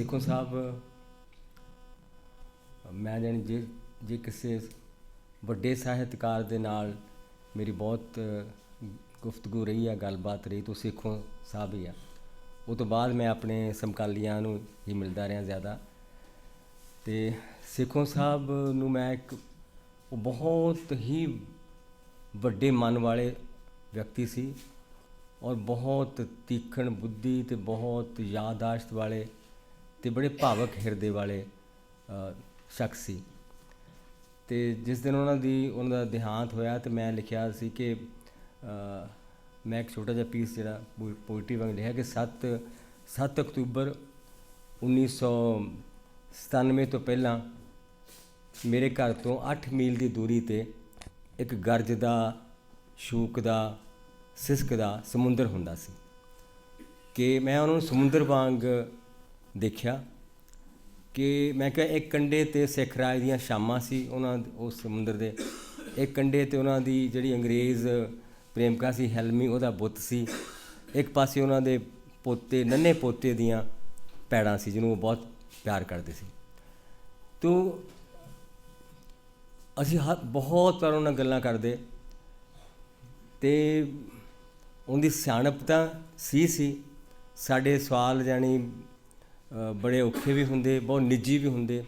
ਸੇਖੋਂ ਸਾਹਿਬ, ਮੈਂ ਜਾਣੀ ਜੇ ਜੇ ਕਿਸੇ ਵੱਡੇ ਸਾਹਿਤਕਾਰ ਦੇ ਨਾਲ ਮੇਰੀ ਬਹੁਤ ਗੁਫ਼ਤਗੂ ਰਹੀ ਆ, ਗੱਲਬਾਤ ਰਹੀ, ਤਾਂ ਸੇਖੋਂ ਸਾਹਿਬ ਹੀ ਆ। ਉਹ ਤੋਂ ਬਾਅਦ ਮੈਂ ਆਪਣੇ ਸਮਕਾਲੀਆਂ ਨੂੰ ਹੀ ਮਿਲਦਾ ਰਿਹਾ ਜ਼ਿਆਦਾ। ਤੇ ਸੇਖੋਂ ਸਾਹਿਬ ਨੂੰ ਮੈਂ ਇੱਕ, ਉਹ ਬਹੁਤ ਹੀ ਵੱਡੇ ਮਨ ਵਾਲੇ ਵਿਅਕਤੀ ਸੀ ਔਰ ਬਹੁਤ ਤੀਖਣ ਬੁੱਧੀ ਤੇ ਬਹੁਤ ਯਾਦਾਸ਼ਤ ਵਾਲੇ ਤੇ ਬੜੇ ਭਾਵਕ ਹਿਰਦੇ ਵਾਲੇ ਸ਼ਖਸ ਸੀ। ਤੇ ਜਿਸ ਦਿਨ ਉਹਨਾਂ ਦੀ, ਉਹਨਾਂ ਦਾ ਦੇਹਾਂਤ ਹੋਇਆ ਤੇ ਮੈਂ ਲਿਖਿਆ ਸੀ ਕਿ ਮੈਂ ਇੱਕ ਛੋਟਾ ਜਿਹਾ ਪੀਸ ਜਿਹੜਾ ਪੋਇਟਰੀ ਵਾਂਗ ਲਿਖਿਆ ਕਿ 7 7 ਅਕਤੂਬਰ 1997 ਤੋਂ ਪਹਿਲਾਂ ਮੇਰੇ ਘਰ ਤੋਂ 8 ਮੀਲ ਦੀ ਦੂਰੀ ਤੇ ਇੱਕ ਗਰਜ ਦਾ, ਸ਼ੂਕ ਦਾ, ਸਿਸਕ ਦਾ ਸਮੁੰਦਰ ਹੁੰਦਾ ਸੀ। ਕਿ ਮੈਂ ਉਹਨਾਂ ਨੂੰ ਸਮੁੰਦਰ ਵਾਂਗ ਦੇਖਿਆ ਕਿ ਮੈਂ ਕਿਹਾ ਇੱਕ ਕੰਡੇ ਤੇ ਸਿੱਖ ਰਾਜ ਦੀਆਂ ਸ਼ਾਮਾਂ ਸੀ ਉਹਨਾਂ ਉਸ ਸਮੁੰਦਰ ਦੇ। ਇੱਕ ਕੰਡੇ ਤੇ ਉਹਨਾਂ ਦੀ ਜਿਹੜੀ ਅੰਗਰੇਜ਼ ਪ੍ਰੇਮਕਾ ਸੀ, ਹੈਲਮੀ, ਉਹਦਾ ਬੁੱਤ ਸੀ। ਇੱਕ ਪਾਸੇ ਉਹਨਾਂ ਦੇ ਪੋਤੇ, ਨੰਨੇ ਪੋਤੇ ਦੀਆਂ ਪੈੜਾਂ ਸੀ, ਜਿਹਨੂੰ ਉਹ ਬਹੁਤ ਪਿਆਰ ਕਰਦੇ ਸੀ। ਤੋ ਅਸੀਂ ਹ, ਬਹੁਤ ਵਾਰ ਉਹਨਾਂ ਗੱਲਾਂ ਕਰਦੇ ਤੇ ਉਹਦੀ ਸਿਆਣਪ ਤਾਂ ਸੀ ਸੀ। ਸਾਡੇ ਸਵਾਲ ਜਾਨੀ ਬੜੇ ਔਖੇ ਵੀ ਹੁੰਦੇ ਬਹੁਤ ਨਿੱਜੀ ਵੀ ਹੁੰਦੇ।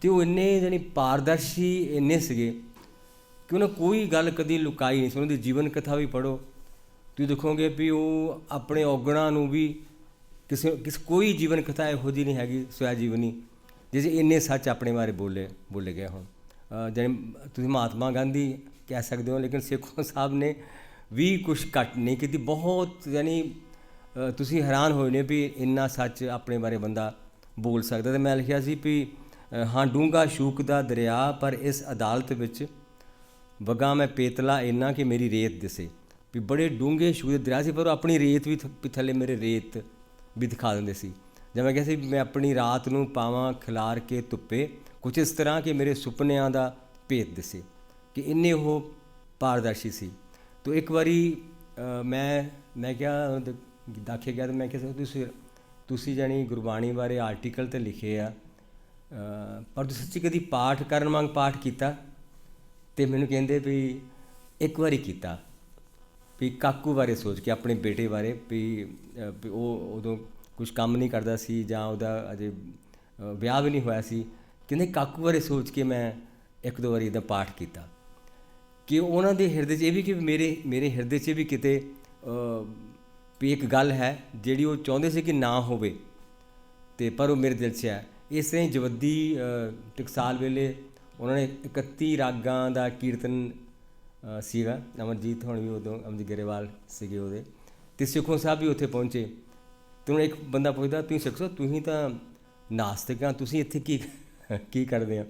ਤੇ ਉਹ ਇੰਨੇ ਜਾਨੀ ਪਾਰਦਰਸ਼ੀ ਇੰਨੇ ਸੀਗੇ ਕਿ ਉਹਨਾਂ ਕੋਈ ਗੱਲ ਕਦੀ ਲੁਕਾਈ ਨਹੀਂ ਸੀ। ਉਹਨਾਂ ਦੀ ਜੀਵਨ ਕਥਾ ਵੀ ਪੜੋ ਤੁਸੀਂ ਦੇਖੋਗੇ ਵੀ ਉਹ ਆਪਣੇ ਔਗਣਾ ਨੂੰ ਵੀ ਕਿਸੇ ਕਿਸ ਕੋਈ ਜੀਵਨ ਕਥਾ ਇਹੋ ਜਿਹੀ ਨਹੀਂ ਹੈਗੀ ਸਵੈ ਜੀਵਨੀ ਜਿਸ ਇੰਨੇ ਸੱਚ ਆਪਣੇ ਬਾਰੇ ਬੋਲੇ ਬੋਲੇ ਗਏ ਹੁਣ। ਅ, ਜਿਵੇਂ ਤੁਸੀਂ ਮਹਾਤਮਾ ਗਾਂਧੀ ਕਹਿ ਸਕਦੇ ਹੋ ਲੇਕਿਨ ਸੇਖੋਂ ਸਾਹਿਬ ਨੇ ਵੀ ਕੁਝ ਘੱਟ ਨਹੀਂ ਕੀਤੀ। ਬਹੁਤ ਯਾਨੀ ਤੁਸੀਂ ਹੈਰਾਨ ਹੋਏ ਨੇ ਵੀ ਇੰਨਾ ਸੱਚ ਆਪਣੇ ਬਾਰੇ ਬੰਦਾ ਬੋਲ ਸਕਦਾ ਤੇ ਮੈਂ ਲਿਖਿਆ ਸੀ ਵੀ ਹਾਂ ਡੂੰਗਾ ਸ਼ੂਕ ਦਾ ਦਰਿਆ, ਪਰ ਇਸ ਅਦਾਲਤ ਵਿੱਚ ਵਗਾ ਮੈਂ ਪੇਤਲਾ ਇੰਨਾ ਕਿ ਮੇਰੀ ਰੇਤ ਦਿਸੇ। ਵੀ ਬੜੇ ਡੂੰਘੇ ਸ਼ੂਕ ਦੇ ਦਰਿਆ ਸੀ, ਪਰ ਉਹ ਆਪਣੀ ਰੇਤ ਵੀ ਥ- ਵੀ ਥੱਲੇ ਮੇਰੇ ਰੇਤ ਵੀ ਦਿਖਾ ਦਿੰਦੇ ਸੀ। ਜਿਵੇਂ ਕਿਹਾ ਸੀ ਮੈਂ ਆਪਣੀ ਰਾਤ ਨੂੰ ਪਾਵਾਂ ਖਿਲਾਰ ਕੇ ਧੁੱਪੇ ਕੁਝ ਇਸ ਤਰ੍ਹਾਂ ਕਿ ਮੇਰੇ ਸੁਪਨਿਆਂ ਦਾ ਭੇਤ ਦਿਸੇ ਕਿ ਇੰਨੇ ਉਹ ਪਾਰਦਰਸ਼ੀ ਸੀ। ਤੋ ਇੱਕ ਵਾਰੀ ਮੈਂ ਮੈਂ ਕਿਹਾ ਦ- ਗਿਆ ਤਾਂ ਮੈਂ ਕਿਹਾ ਤੁਸੀਂ ਤੁਸੀਂ ਜਾਣੀ ਗੁਰਬਾਣੀ ਬਾਰੇ ਆਰਟੀਕਲ ਤੇ ਲਿਖੇ ਆ। ਪਰ ਤੁਸੀਂ ਸੱਚੀ ਕਦੀ ਪਾਠ ਕਰਨ ਵਾਂਗ ਪਾਠ ਕੀਤਾ? ਤੇ ਮੈਨੂੰ ਕਹਿੰਦੇ ਵੀ ਇੱਕ ਵਾਰੀ ਕੀਤਾ। ਵੀ ਕਾਕੂ ਬਾਰੇ ਸੋਚ ਕੇ, ਆਪਣੇ ਬੇਟੇ ਬਾਰੇ ਵੀ ਉਹ ਉਦੋਂ ਕੁਝ ਕੰਮ ਨਹੀਂ ਕਰਦਾ ਸੀ ਜਾਂ ਉਹਦਾ ਅਜੇ ਵਿਆਹ ਵੀ ਨਹੀਂ ਹੋਇਆ ਸੀ। ਕਹਿੰਦੇ ਕਾਕੂ ਬਾਰੇ ਸੋਚ ਕੇ ਮੈਂ ਇੱਕ ਦੋ ਵਾਰੀ ਇਹਦਾ ਪਾਠ ਕੀਤਾ। ਕਿ ਉਹਨਾਂ ਦੇ ਹਿਰਦੇ 'ਚ ਇਹ ਵੀ ਕਿ ਮੇਰੇ ਮੇਰੇ ਹਿਰਦੇ 'ਚ ਵੀ ਕਿਤੇ ਵੀ ਇੱਕ ਗੱਲ ਹੈ ਜਿਹੜੀ ਉਹ ਚਾਹੁੰਦੇ ਸੀ ਕਿ ਨਾ ਹੋਵੇ। ਤੇ ਪਰ ਉਹ ਮੇਰੇ ਦਿਲ 'ਚ ਹੈ। ਇਸ ਤਰ੍ਹਾਂ ਹੀ ਜਵੱਦੀ ਟਕਸਾਲ ਵੇਲੇ ਉਹਨਾਂ ਨੇ 31 ਰਾਗਾਂ ਦਾ ਕੀਰਤਨ ਸੀਗਾ। ਅਮਰਜੀਤ ਹੁਣ ਵੀ ਉਦੋਂ ਅਮਰਜੀਤ ਗਰੇਵਾਲ ਸੀਗੇ ਉਹਦੇ। ਤੇ ਸਿੱਖੋਂ ਸਾਹਿਬ ਵੀ ਉੱਥੇ ਪਹੁੰਚੇ। ਤੇ ਹੁਣ ਇੱਕ ਬੰਦਾ ਪੁੱਛਦਾ, ਤੁਸੀਂ ਸਿੱਖ ਸਾਹਿਬ ਤੁਸੀਂ ਤਾਂ ਨਾਸਤਿਕ ਆ। ਤੁਸੀਂ ਇੱਥੇ ਕੀ ਕੀ ਕਰਦੇ ਆ?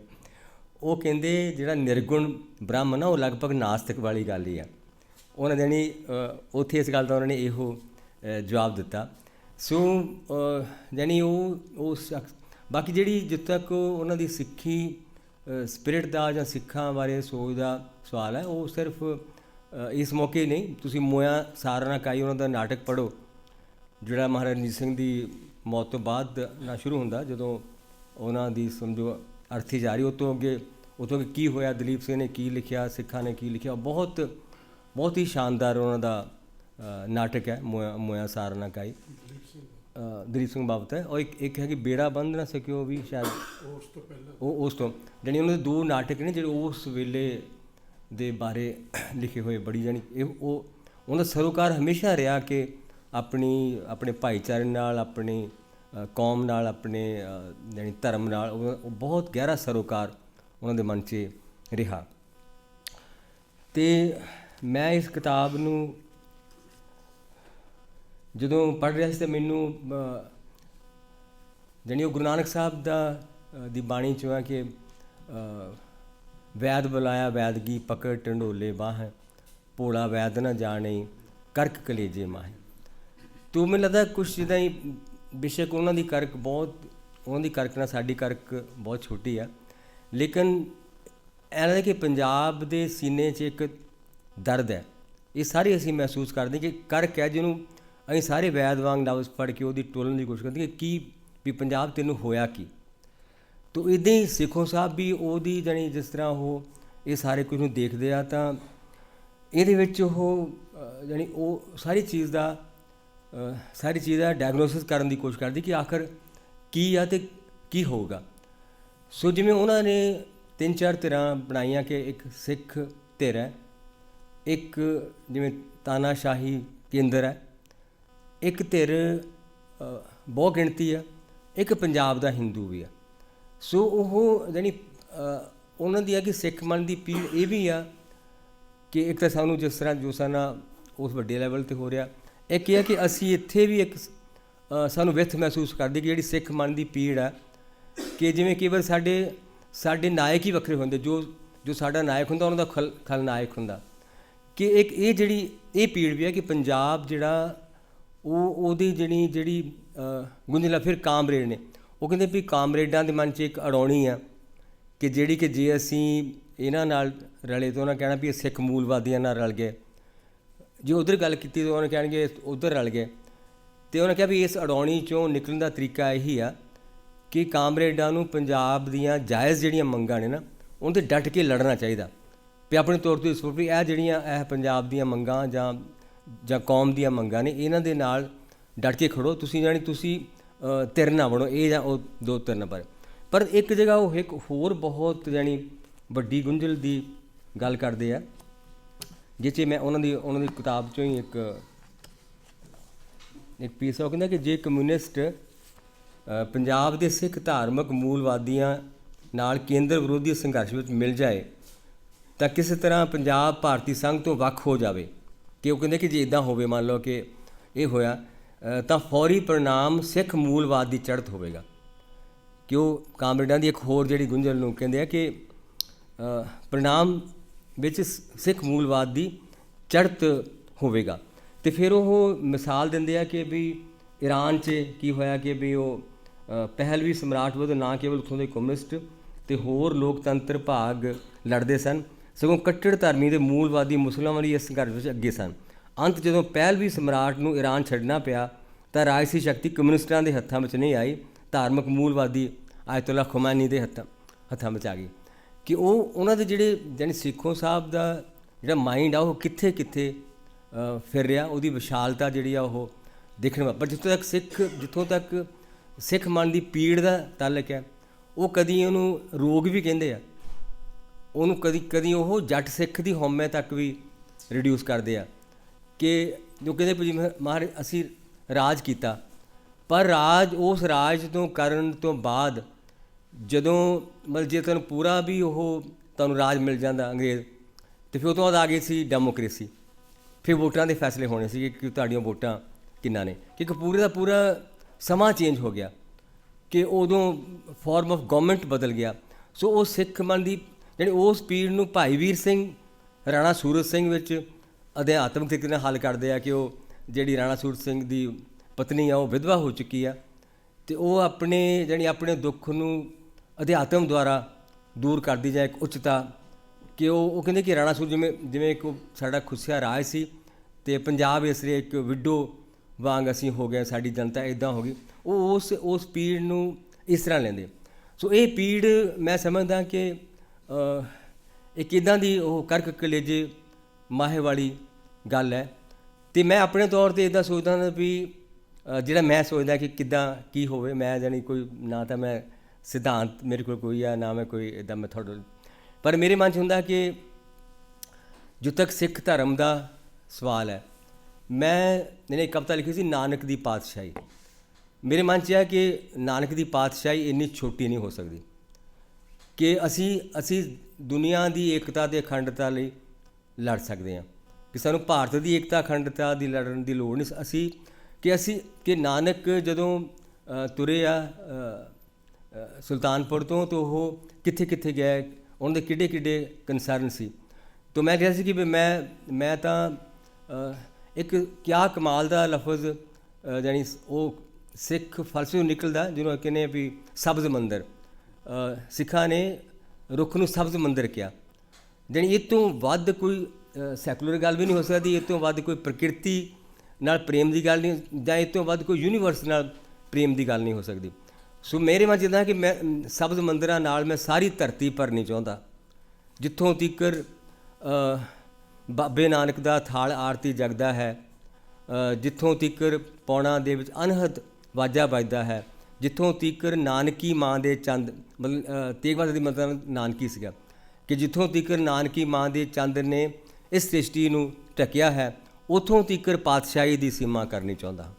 ਉਹ ਕਹਿੰਦੇ, ਜਿਹੜਾ ਨਿਰਗੁਣ ਬ੍ਰਹਮ ਨਾ, ਉਹ ਲਗਭਗ ਨਾਸਤਿਕ ਵਾਲੀ ਗੱਲ ਹੀ ਆ। ਉਹਨਾਂ ਨੇ ਜਾਣੀ ਉੱਥੇ ਇਸ ਗੱਲ ਦਾ ਉਹਨਾਂ ਨੇ ਇਹੋ ਜਵਾਬ ਦਿੱਤਾ। ਸੋ ਯਾਨੀ ਉਹ ਉਹ ਬਾਕੀ ਜਿਹੜੀ ਜਿੱਥੇ ਤੱਕ ਉਹਨਾਂ ਦੀ ਸਿੱਖੀ ਸਪਿਰਿਟ ਦਾ ਜਾਂ ਸਿੱਖਾਂ ਬਾਰੇ ਸੋਚ ਦਾ ਸਵਾਲ ਹੈ, ਉਹ ਸਿਰਫ ਇਸ ਮੌਕੇ ਨਹੀਂ, ਤੁਸੀਂ ਮੋਇਆ ਸਾਰਨਾ ਕਾਈ, ਉਹਨਾਂ ਦਾ ਨਾਟਕ ਪੜੋ ਜਿਹੜਾ ਮਹਾਰਾਜ ਰਣਜੀਤ ਸਿੰਘ ਦੀ ਮੌਤ ਤੋਂ ਬਾਅਦ ਨਾ ਸ਼ੁਰੂ ਹੁੰਦਾ, ਜਦੋਂ ਉਹਨਾਂ ਦੀ ਸਮਝੋ ਅਰਥੀ ਜਾਰੀ ਉਹ ਤੋਂ ਅੱਗੇ, ਉਹ ਤੋਂ ਅੱਗੇ ਕੀ ਹੋਇਆ, ਦਲੀਪ ਸਿੰਘ ਨੇ ਕੀ ਲਿਖਿਆ, ਸਿੱਖਾਂ ਨੇ ਕੀ ਲਿਖਿਆ, ਬਹੁਤ ਬਹੁਤ ਹੀ ਸ਼ਾਨਦਾਰ ਉਹਨਾਂ ਦਾ ਨਾਟਕ ਹੈ ਮੋਇਆ ਮੋਇਆ ਸਾਰਨਾ ਕਾਈ। ਅ, ਦਲੀਪ ਸਿੰਘ ਬਾਬਤ ਹੈ। ਔਰ ਇੱਕ ਇੱਕ ਹੈ ਕਿ ਬੇੜਾ ਬੰਦ ਨਾ ਸਕਿਓ ਵੀ ਸ਼ਾਇਦ ਉਸ ਤੋਂ ਪਹਿਲਾਂ। ਉਹ ਉਸ ਤੋਂ ਜਾਣੀ ਉਹਨਾਂ ਦੇ ਦੋ ਨਾਟਕ ਨੇ ਜਿਹੜੇ ਉਸ ਵੇਲੇ ਦੇ ਬਾਰੇ ਲਿਖੇ ਹੋਏ ਬੜੀ ਜਾਣੀ ਇਹ ਉਹ ਉਹਦਾ ਸਰੋਕਾਰ ਹਮੇਸ਼ਾ ਰਿਹਾ ਕਿ ਆਪਣੀ ਆਪਣੇ ਭਾਈਚਾਰੇ ਨਾਲ ਆਪਣੀ ਕੌਮ ਨਾਲ ਆਪਣੇ ਜਾਣੀ ਧਰਮ ਨਾਲ ਉਹ ਬਹੁਤ ਗਹਿਰਾ ਸਰੋਕਾਰ ਉਹਨਾਂ ਦੇ ਮਨ 'ਚ ਰਿਹਾ। ਤੇ ਮੈਂ ਇਸ ਕਿਤਾਬ ਨੂੰ ਜਦੋਂ ਪੜ੍ਹ ਰਿਹਾ ਸੀ ਤਾਂ ਮੈਨੂੰ ਅ, ਜਾਣੀ ਉਹ ਗੁਰੂ ਨਾਨਕ ਸਾਹਿਬ ਦਾ ਦੀ ਬਾਣੀ ਚੋਂ ਹੈ ਕਿ ਵੈਦ ਬੁਲਾਇਆ ਵੈਦਗੀ ਪਕੜ ਟੰਡੋਲੇ ਬਾਹ ਭੋਲਾ ਵੈਦ ਨਾ ਜਾਣੇ ਕਰਕ ਕਲੇਜੇ ਮਾਹ। ਤੂੰ ਮੈਨੂੰ ਲੱਗਦਾ ਕੁਛ ਜਿੱਦਾਂ ਹੀ ਬੇਸ਼ੱਕ ਉਹਨਾਂ ਦੀ ਕਰਕ ਬਹੁਤ ਉਹਨਾਂ ਦੀ ਕਰਕ ਨਾਲ ਸਾਡੀ ਕਰਕ ਬਹੁਤ ਛੋਟੀ ਆ। ਲੇਕਿਨ ਐਂ ਲੱਗਦਾ ਕਿ ਪੰਜਾਬ ਦੇ ਸੀਨੇ 'ਚ ਇੱਕ ਦਰਦ ਹੈ। ਇਹ ਸਾਰੇ ਅਸੀਂ ਮਹਿਸੂਸ ਕਰਦੇ ਕਿ ਕਰਕ ਹੈ ਜਿਹਨੂੰ ਅਸੀਂ ਸਾਰੇ ਵੈਦ ਵਾਂਗ ਲਫ਼ਜ਼ ਪੜ੍ਹ ਕੇ ਉਹਦੀ ਟੋਲਣ ਦੀ ਕੋਸ਼ਿਸ਼ ਕਰਦੇ ਕਿ ਕੀ ਵੀ ਪੰਜਾਬ ਤੈਨੂੰ ਹੋਇਆ ਕੀ? ਤੋ ਇਦਾਂ ਹੀ ਸਿੱਖੋ ਸਾਹਿਬ ਵੀ ਉਹਦੀ ਜਾਣੀ ਜਿਸ ਤਰ੍ਹਾਂ ਉਹ ਇਹ ਸਾਰੇ ਕੁਝ ਨੂੰ ਦੇਖਦੇ ਆ ਤਾਂ ਇਹਦੇ ਵਿੱਚ ਉਹ ਅ, ਜਾਣੀ ਉਹ ਸਾਰੀ ਚੀਜ਼ ਦਾ ਸਾਰੀ ਚੀਜ਼ ਦਾ ਡਾਇਗਨੋਸਿਸ ਕਰਨ ਦੀ ਕੋਸ਼ਿਸ਼ ਕਰਦੀ ਕਿ ਆਖਰ ਕੀ ਆ ਤੇ ਕੀ ਹੋਊਗਾ। ਸੋ ਜਿਵੇਂ ਉਹਨਾਂ ਨੇ ਤਿੰਨ ਚਾਰ ਧਿਰਾਂ ਬਣਾਈਆਂ ਕਿ ਇੱਕ ਸਿੱਖ ਧਿਰ ਹੈ ਇੱਕ ਜਿਵੇਂ ਤਾਨਾਸ਼ਾਹੀ ਕੇਂਦਰ ਹੈ ਇੱਕ ਧਿਰ ਬਹੁ ਗਿਣਤੀ ਆ, ਇੱਕ ਪੰਜਾਬ ਦਾ ਹਿੰਦੂ ਵੀ ਆ। ਸੋ ਉਹ ਜਾਣੀ ਉਹਨਾਂ ਦੀ ਆ ਕਿ ਸਿੱਖ ਮਨ ਦੀ ਪੀੜ ਇਹ ਵੀ ਆ ਕਿ ਇੱਕ ਤਾਂ ਸਾਨੂੰ ਜਿਸ ਤਰ੍ਹਾਂ ਜੋ ਸਾਨਾ ਉਸ ਵੱਡੇ ਲੈਵਲ ਤੇ ਹੋ ਰਿਹਾ ਇੱਕ ਇਹ ਹੈ ਕਿ ਅਸੀਂ ਇੱਥੇ ਵੀ ਇੱਕ ਸਾਨੂੰ ਵਿਥ ਮਹਿਸੂਸ ਕਰਦੇ ਕਿ ਜਿਹੜੀ ਸਿੱਖ ਮਨ ਦੀ ਪੀੜ ਆ, ਕਿ ਜਿਵੇਂ ਕਈ ਵਾਰ ਸਾਡੇ ਸਾਡੇ ਨਾਇਕ ਹੀ ਵੱਖਰੇ ਹੁੰਦੇ, ਜੋ ਜੋ ਸਾਡਾ ਨਾਇਕ ਹੁੰਦਾ, ਉਹਨਾਂ ਦਾ ਖਲ ਖਲਨਾਇਕ ਹੁੰਦਾ। ਕਿ ਇੱਕ ਇਹ ਜਿਹੜੀ, ਇਹ ਪੀੜ ਵੀ ਹੈ ਕਿ ਪੰਜਾਬ ਜਿਹੜਾ ਉਹ ਉਹਦੀ ਜਿਹੜੀ ਜਿਹੜੀ ਗੁੰਝਲਾ ਫਿਰ ਕਾਮਰੇਡ ਨੇ। ਉਹ ਕਹਿੰਦੇ ਵੀ ਕਾਮਰੇਡਾਂ ਦੇ ਮਨ 'ਚ ਇੱਕ ਅੜਾਉਣੀ ਆ ਕਿ ਜਿਹੜੀ ਕਿ ਜੇ ਅਸੀਂ ਇਹਨਾਂ ਨਾਲ ਰਲੇ ਤਾਂ ਉਹਨਾਂ ਕਹਿਣਾ ਵੀ ਇਹ ਸਿੱਖ ਮੂਲਵਾਦੀਆਂ ਨਾਲ ਰਲ ਗਏ। ਜੇ ਉਧਰ ਗੱਲ ਕੀਤੀ ਤਾਂ ਉਹਨਾਂ ਕਹਿਣਗੇ ਉਧਰ ਰਲ ਗਏ। ਤੇ ਉਹਨਾਂ ਕਿਹਾ ਵੀ ਇਸ ਅੜਾਉਣੀ ਚੋਂ ਨਿਕਲਣ ਦਾ ਤਰੀਕਾ ਇਹੀ ਆ ਕਿ ਕਾਮਰੇਡਾਂ ਨੂੰ ਪੰਜਾਬ ਦੀਆਂ ਜਾਇਜ਼ ਜਿਹੜੀਆਂ ਮੰਗਾਂ ਨੇ ਨਾ ਉਹਨਾਂ ਤੇ ਡਟ ਕੇ ਲੜਨਾ ਚਾਹੀਦਾ। ਵੀ ਆਪਣੇ ਤੌਰ ਤੇ ਸੋਚ ਵੀ ਇਹ ਜਿਹੜੀਆਂ, ਇਹ ਪੰਜਾਬ ਦੀਆਂ ਮੰਗਾਂ ਜਾਂ ਜਾਂ ਕੌਮ ਦੀਆਂ ਮੰਗਾਂ ਨੇ ਇਹਨਾਂ ਦੇ ਨਾਲ ਡਟ ਕੇ ਖੜੋ। ਤੁਸੀਂ ਜਾਣੀ ਤੁਸੀਂ ਅ, ਨਾ ਬਣੋ ਇਹ ਜਾਂ ਉਹ ਦੋ ਤਿਰ ਨਾ ਪਰ। ਪਰ ਇੱਕ ਜਗ੍ਹਾ ਉਹ ਇੱਕ ਹੋਰ ਬਹੁਤ ਜਾਣੀ ਵੱਡੀ ਗੁੰਝਲ ਦੀ ਗੱਲ ਕਰਦੇ ਆ ਜਿਹ ਮੈਂ ਉਹਨਾਂ ਦੀ ਉਹਨਾਂ ਦੀ ਕਿਤਾਬ ਚੋਂ ਹੀ ਇੱਕ ਇੱਕ ਪੀਸ ਉਹ ਕਹਿੰਦਾ ਕਿ ਜੇ ਕਮਿਊਨਿਸਟ ਪੰਜਾਬ ਦੇ ਸਿੱਖ ਧਾਰਮਿਕ ਮੂਲਵਾਦੀਆਂ ਨਾਲ ਕੇਂਦਰ ਵਿਰੋਧੀ ਸੰਘਰਸ਼ ਵਿੱਚ ਮਿਲ ਜਾਏ ਤਾਂ ਕਿਸੇ ਤਰ੍ਹਾਂ ਪੰਜਾਬ ਭਾਰਤੀ ਸੰਘ ਤੋਂ ਵੱਖ ਹੋ ਜਾਵੇ। ਕਿ ਉਹ ਕਹਿੰਦੇ ਕਿ ਜੇ ਇਦਾਂ ਹੋਵੇ, ਮੰਨ ਲਓ ਕਿ ਇਹ ਹੋਇਆ ਤਾਂ ਫੌਰੀ ਪ੍ਰਣਾਮ ਸਿੱਖ ਮੂਲਵਾਦ ਦੀ ਚੜ੍ਹਤ ਹੋਵੇਗਾ। ਕਿ ਉਹ ਕਾਮਰੇਡਾਂ ਦੀ ਇੱਕ ਹੋਰ ਜਿਹੜੀ ਗੁੰਝਲ ਨੂੰ ਕਹਿੰਦੇ ਆ ਕਿ ਪ੍ਰਣਾਮ ਵਿੱਚ ਸਿੱਖ ਮੂਲਵਾਦ ਦੀ ਚੜ੍ਹਤ ਹੋਵੇਗਾ। ਤੇ ਫਿਰ ਉਹ ਮਿਸਾਲ ਦਿੰਦੇ ਆ ਕਿ ਵੀ ਈਰਾਨ 'ਚ ਕੀ ਹੋਇਆ ਕਿ ਵੀ ਉਹ ਪਹਿਲਵੀ ਸਮਰਾਟ ਵੱਧ ਨਾ ਕੇਵਲ ਉਥੋਂ ਦੇ ਕਮਿਊਨਿਸਟ ਤੇ ਹੋਰ ਲੋਕਤੰਤਰ ਭਾਗ ਲੜਦੇ ਸਨ ਸਗੋਂ ਕੱਟੜ ਧਰਮੀ ਦੇ ਮੂਲਵਾਦੀ ਮੁਸਲਮਾਨਾਂ ਵੀ ਇਸ ਸੰਘਰਸ਼ ਵਿੱਚ ਅੱਗੇ ਸਨ। ਅੰਤ ਜਦੋਂ ਪਹਿਲਵੀ ਸਮਰਾਟ ਨੂੰ ਈਰਾਨ ਛੱਡਣਾ ਪਿਆ, ਤਾਂ ਰਾਜਸੀ ਸ਼ਕਤੀ ਕਮਿਊਨਿਸਟਾਂ ਦੇ ਹੱਥਾਂ ਵਿੱਚ ਨਹੀਂ ਆਈ, ਧਾਰਮਿਕ ਮੂਲਵਾਦੀ ਆਇਤੁੱਲਾ ਖੁਮਾਨੀ ਦੇ ਹੱਥਾਂ ਹੱਥਾਂ ਵਿੱਚ ਆ ਗਈ। ਕਿ ਉਹ, ਉਹਨਾਂ ਦੇ ਜਿਹੜੇ ਜਾਨੀ ਸਿੱਖੋ ਸਾਹਿਬ ਦਾ ਜਿਹੜਾ ਮਾਈਂਡ ਆ, ਉਹ ਕਿੱਥੇ ਕਿੱਥੇ ਫਿਰ ਰਿਹਾ, ਉਹਦੀ ਵਿਸ਼ਾਲਤਾ ਜਿਹੜੀ ਆ, ਉਹ ਦੇਖਣ ਵਾ ਪਰ ਜਿੱਥੋਂ ਤੱਕ ਸਿੱਖ, ਜਿੱਥੋਂ ਤੱਕ ਸਿੱਖ ਮਨ ਦੀ ਪੀੜ ਦਾ ਤਾਲਕ ਹੈ, ਉਹ ਕਦੀ ਉਹਨੂੰ ਰੋਗ ਵੀ ਕਹਿੰਦੇ ਆ। ਉਹਨੂੰ ਕਦੀ ਕਦੀ ਉਹ ਜੱਟ ਸਿੱਖ ਦੀ ਹਉਮੈ ਤੱਕ ਵੀ ਰਿਡਿਊਸ ਕਰਦੇ ਆ ਕਿ ਜੋ ਕਹਿੰਦੇ ਵੀ ਮਹਾਰਾਜ ਅਸੀਂ ਰਾਜ ਕੀਤਾ, ਪਰ ਰਾਜ ਉਸ ਰਾਜ ਤੋਂ ਕਰਨ ਤੋਂ ਬਾਅਦ ਜਦੋਂ ਮਤਲਬ ਜੇ ਤੁਹਾਨੂੰ ਪੂਰਾ ਵੀ ਉਹ ਤੁਹਾਨੂੰ ਰਾਜ ਮਿਲ ਜਾਂਦਾ ਅੰਗਰੇਜ਼, ਤੇ ਫਿਰ ਉਹ ਤੋਂ ਬਾਅਦ ਆ ਗਈ ਸੀ ਡੈਮੋਕ੍ਰੇਸੀ ਫਿਰ ਵੋਟਾਂ ਦੇ ਫੈਸਲੇ ਹੋਣੇ ਸੀ ਕਿ ਤੁਹਾਡੀਆਂ ਵੋਟਾਂ ਕਿੰਨਾ ਨੇ, ਕਿਉਂਕਿ ਪੂਰੇ ਦਾ ਪੂਰਾ ਸਮਾਂ ਚੇਂਜ ਹੋ ਗਿਆ ਕਿ ਉਦੋਂ ਫਾਰਮ ਆਫ ਗਵਰਨਮੈਂਟ ਬਦਲ ਗਿਆ, ਸੋ ਉਹ ਸਿੱਖ ਮਨ ਦੀ ਜਿਹੜੀ ਉਸ ਪੀੜ ਨੂੰ ਭਾਈ ਵੀਰ ਸਿੰਘ, ਰਾਣਾ ਸੂਰਜ ਸਿੰਘ ਵਿੱਚ ਅਧਿਆਤਮਿਕ ਤਰੀਕੇ ਨਾਲ ਹੱਲ ਕਰਦੇ ਆ ਕਿ ਉਹ ਜਿਹੜੀ ਰਾਣਾ ਸੂਰਜ ਸਿੰਘ ਦੀ ਪਤਨੀ ਆ, ਉਹ ਵਿਧਵਾ ਹੋ ਚੁੱਕੀ ਆ। ਤੇ ਉਹ ਆਪਣੇ, ਜਾਣੀ ਆਪਣੇ ਦੁੱਖ ਨੂੰ ਅਧਿਆਤਮ ਦੁਆਰਾ ਦੂਰ ਕਰਦੀ ਜਾਏ ਇੱਕ ਉੱਚਤਾ ਕਿ ਉਹ ਉਹ ਕਹਿੰਦੇ ਕਿ ਰਾਣਾ ਸੂਰ ਜਿਵੇਂ ਜਿਵੇਂ ਇੱਕ ਉਹ ਸਾਡਾ ਖੁੱਸਿਆ ਰਾਜ ਸੀ ਤੇ ਪੰਜਾਬ ਇਸ ਲਈ ਇੱਕ ਵਿਡੋ ਵਾਂਗ ਅਸੀਂ ਹੋ ਗਏ, ਸਾਡੀ ਜਨਤਾ ਇਦਾਂ ਹੋ ਗਈ। ਉਹ ਉਸ ਉਸ ਪੀੜ ਨੂੰ ਇਸ ਤਰ੍ਹਾਂ ਲੈਂਦੇ। ਸੋ ਇਹ ਪੀੜ ਮੈਂ ਸਮਝਦਾ ਕਿ ਇੱਕ ਇਦਾਂ ਦੀ ਉਹ ਕਰਕ ਕਲੇਜੇ ਮਾਹੇ ਵਾਲੀ ਗੱਲ ਹੈ। ਤੇ ਮੈਂ ਆਪਣੇ ਤੌਰ ਤੇ ਇਦਾਂ ਸੋਚਦਾ ਹਾਂ ਵੀ ਜਿਹੜਾ ਮੈਂ ਸੋਚਦਾ ਕਿ ਕਿੱਦਾਂ ਕੀ ਹੋਵੇ, ਮੈਂ ਜਾਣੀ ਕੋਈ ਨਾ ਤਾਂ ਮੈਂ ਸਿਧਾਂਤ ਮੇਰੇ ਕੋਲ ਕੋਈ ਆ, ਨਾ ਮੈਂ ਕੋਈ ਇਦਾਂ ਮੈਥਡ ਪਰ ਮੇਰੇ ਮਨ 'ਚ ਹੁੰਦਾ ਕਿ ਜੋ ਤੱਕ ਸਿੱਖ ਧਰਮ ਦਾ ਸਵਾਲ ਹੈ। ਮੈਂ ਨੇ ਇੱਕ ਕਵਿਤਾ ਲਿਖੀ ਸੀ, ਨਾਨਕ ਦੀ ਪਾਤਸ਼ਾਹੀ। ਮੇਰੇ ਮਨ 'ਚ ਹੈ ਕਿ ਨਾਨਕ ਦੀ ਪਾਤਸ਼ਾਹੀ ਇੰਨੀ ਛੋਟੀ ਨਹੀਂ ਹੋ ਸਕਦੀ। ਕਿ ਅਸੀਂ ਅਸੀਂ ਦੁਨੀਆ ਦੀ ਏਕਤਾ ਤੇ ਅਖੰਡਤਾ ਲਈ ਲੜ ਸਕਦੇ ਹਾਂ। ਕਿ ਸਾਨੂੰ ਭਾਰਤ ਦੀ ਏਕਤਾ ਅਖੰਡਤਾ ਦੀ ਲੜਨ ਦੀ ਲੋੜ ਨਹੀਂ। ਅਸੀਂ ਕਿ ਅਸੀਂ ਕਿ ਨਾਨਕ ਜਦੋਂ ਤੁਰੇ ਆ ਸੁਲਤਾਨਪੁਰ ਤੋਂ ਤਾਂ ਉਹ ਕਿੱਥੇ ਕਿੱਥੇ ਗਏ ਉਹਨਾਂ ਦੇ ਕਿਹੜੇ ਕਿਹੜੇ ਕੰਸਰਨ ਸੀ। ਤਾਂ ਮੈਂ ਕਿਹਾ ਸੀ ਕਿ ਵੀ ਮੈਂ ਮੈਂ ਤਾਂ ਇੱਕ ਕਿਆ ਕਮਾਲ ਦਾ ਲਫ਼ਜ਼ ਅ, ਜਾਣੀ ਉਹ ਸਿੱਖ ਫਲਸਫੇ ਨੂੰ ਨਿਕਲਦਾ ਜਿਹਨੂੰ ਕਹਿੰਦੇ ਆ ਵੀ ਸਬਜ਼ ਮੰਦਰ। ਸਿੱਖਾਂ ਨੇ ਰੁੱਖ ਨੂੰ ਸਬਜ਼ ਮੰਦਰ ਕਿਹਾ। ਜਾਣੀ ਇਹ ਤੋਂ ਵੱਧ ਕੋਈ ਸੈਕੂਲਰ ਗੱਲ ਵੀ ਨਹੀਂ ਹੋ ਸਕਦੀ, ਇਹ ਤੋਂ ਵੱਧ ਕੋਈ ਪ੍ਰਕਿਰਤੀ ਨਾਲ ਪ੍ਰੇਮ ਦੀ ਗੱਲ ਨਹੀਂ, ਜਾਂ ਇਹ ਤੋਂ ਵੱਧ ਕੋਈ ਯੂਨੀਵਰਸ ਨਾਲ ਪ੍ਰੇਮ ਦੀ ਗੱਲ ਨਹੀਂ ਹੋ ਸਕਦੀ। ਸੋ ਮੇਰੇ ਮਨ ਜਿੱਦਾਂ ਕਿ ਮੈਂ ਸਬਜ਼ ਮੰਦਰਾਂ ਨਾਲ ਮੈਂ ਸਾਰੀ ਧਰਤੀ ਭਰਨੀ ਚਾਹੁੰਦਾ। ਜਿੱਥੋਂ ਤੀਕਰ ਬਾਬੇ ਨਾਨਕ ਦਾ ਥਾਲ ਆਰਤੀ ਜਗਦਾ ਹੈ ਜਿੱਥੋਂ ਤੀਕਰ ਪੌਣਾ ਦੇ ਵਿੱਚ ਅਨਹਦ ਵਾਜਾ ਵੱਜਦਾ ਹੈ। ਜਿੱਥੋਂ ਤੀਕਰ ਨਾਨਕੀ ਮਾਂ ਦੇ ਚੰਦ ਮਤਲਬ ਅ, ਤੇਗ ਬਹਾਦਰ ਦੀ ਮਤਲਬ ਨਾਨਕੀ ਸੀਗਾ ਕਿ ਜਿੱਥੋਂ ਤੀਕਰ ਨਾਨਕੀ ਮਾਂ ਦੇ ਚੰਦ ਨੇ ਇਸ ਸ੍ਰਿਸ਼ਟੀ ਨੂੰ ਢਕਿਆ ਹੈ ਉਥੋਂ ਤੀਕਰ ਪਾਤਸ਼ਾਹੀ ਦੀ ਸੀਮਾ ਕਰਨੀ ਚਾਹੁੰਦਾ।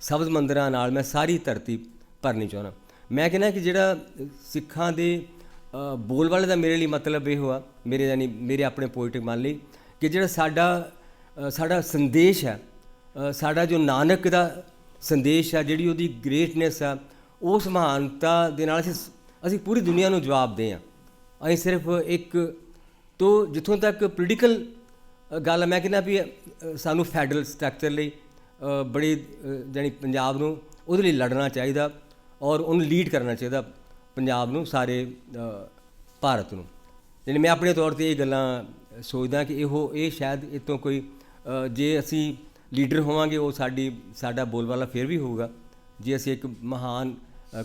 ਸਬਜ਼ ਮੰਦਰਾਂ ਨਾਲ ਮੈਂ ਸਾਰੀ ਧਰਤੀ ਭਰਨੀ ਚਾਹੁੰਦਾ। ਮੈਂ ਕਹਿੰਦਾ ਕਿ ਜਿਹੜਾ ਸਿੱਖਾਂ ਦੇ ਅ, ਦਾ ਮੇਰੇ ਲਈ ਮਤਲਬ ਇਹ ਹੋਆ ਮੇਰੇ ਯਾਨੀ ਮੇਰੇ ਆਪਣੇ ਪੋਇਟਿਕ ਮਨ ਲਈ ਕਿ ਜਿਹੜਾ ਸਾਡਾ ਸਾਡਾ ਸੰਦੇਸ਼ ਹੈ ਸਾਡਾ ਜੋ ਨਾਨਕ ਦਾ ਸੰਦੇਸ਼ ਹੈ ਜਿਹੜੀ ਉਹਦੀ ਗ੍ਰੇਟਨੈਸ ਆ ਉਸ ਮਹਾਨਤਾ ਦੇ ਨਾਲ ਅਸੀਂ ਅਸੀਂ ਪੂਰੀ ਦੁਨੀਆ ਨੂੰ ਜਵਾਬ ਦੇ ਆ। ਅਸੀਂ ਸਿਰਫ ਇੱਕ ਤੋਂ ਜਿੱਥੋਂ ਤੱਕ ਪੋਲੀਟੀਕਲ ਗੱਲ ਮੈਂ ਕਹਿੰਦਾ ਵੀ ਸਾਨੂੰ ਫੈਡਰਲ ਸਟਰਕਚਰ ਲਈ ਬੜੀ ਅ, ਜਾਣੀ ਪੰਜਾਬ ਨੂੰ ਉਹਦੇ ਲਈ ਲੜਨਾ ਚਾਹੀਦਾ ਔਰ ਉਹਨੂੰ ਲੀਡ ਕਰਨਾ ਚਾਹੀਦਾ ਪੰਜਾਬ ਨੂੰ ਸਾਰੇ ਭਾਰਤ ਨੂੰ। ਜਾਣੀ ਮੈਂ ਆਪਣੇ ਤੌਰ ਤੇ ਇਹ ਗੱਲਾਂ ਸੋਚਦਾ ਕਿ ਇਹੋ ਇਹ ਸ਼ਾਇਦ ਇਹ ਤੋਂ ਕੋਈ ਜੇ ਅਸੀਂ ਲੀਡਰ ਹੋਵਾਂਗੇ ਉਹ ਸਾਡੀ ਸਾਡਾ ਬੋਲਬਾਲਾ ਫਿਰ ਵੀ ਹੋਊਗਾ। ਜੇ ਅਸੀਂ ਇੱਕ ਮਹਾਨ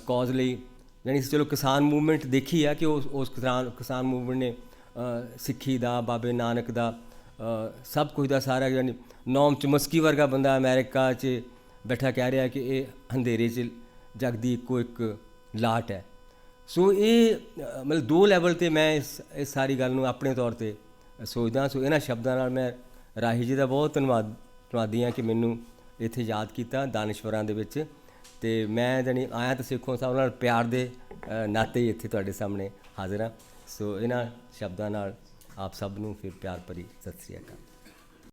ਕਾਜ਼ ਲਈ। ਯਾਨੀ ਚਲੋ ਕਿਸਾਨ ਮੂਵਮੈਂਟ ਦੇਖੀ ਆ ਕਿ ਉਸ ਉਸ ਕਿਸਾਨ ਕਿਸਾਨ ਮੂਵਮੈਂਟ ਨੇ ਸਿੱਖੀ ਦਾ, ਬਾਬੇ ਨਾਨਕ ਦਾ ਸਭ ਕੁਝ ਦਾ ਸਾਰਾ ਯਾਨੀ ਨੌਮ ਚਮਸਕੀ ਵਰਗਾ ਬੰਦਾ ਅਮਰੀਕਾ 'ਚ ਬੈਠਾ ਕਹਿ ਰਿਹਾ ਕਿ ਇਹ ਅੰਧੇਰੇ 'ਚ ਜਗਦੀ ਇੱਕੋ ਇੱਕ ਲਾਟ ਹੈ। ਸੋ ਇਹ ਮਤਲਬ ਦੋ ਲੈਵਲ ਤੇ ਮੈਂ ਇਸ ਇਸ ਸਾਰੀ ਗੱਲ ਨੂੰ ਆਪਣੇ ਤੌਰ ਤੇ ਸੋਚਦਾ ਸੋ ਇਹਨਾਂ ਸ਼ਬਦਾਂ ਨਾਲ ਮੈਂ ਰਾਹੀ ਜੀ ਦਾ ਬਹੁਤ ਧੰਨਵਾਦ, ਧੰਨਵਾਦੀ ਹਾਂ ਕਿ ਮੈਨੂੰ ਇੱਥੇ ਯਾਦ ਕੀਤਾ ਦਾਨਿਸ਼ਵਰਾਂ ਦੇ ਵਿੱਚ। ਤੇ ਮੈਂ ਜਾਣੀ ਆਇਆ ਤਾਂ ਸਿੱਖੋਂ ਸਾਹਿਬ ਨਾਲ ਪਿਆਰ ਦੇ ਨਾਤੇ ਹੀ ਇੱਥੇ ਤੁਹਾਡੇ ਸਾਹਮਣੇ ਹਾਜ਼ਰ ਹਾਂ। ਸੋ ਇਹਨਾਂ ਸ਼ਬਦਾਂ ਨਾਲ ਆਪ ਸਭ ਨੂੰ ਫਿਰ ਪਿਆਰ ਭਰੀ ਸਤਿ ਸ੍ਰੀ ਅਕਾਲ।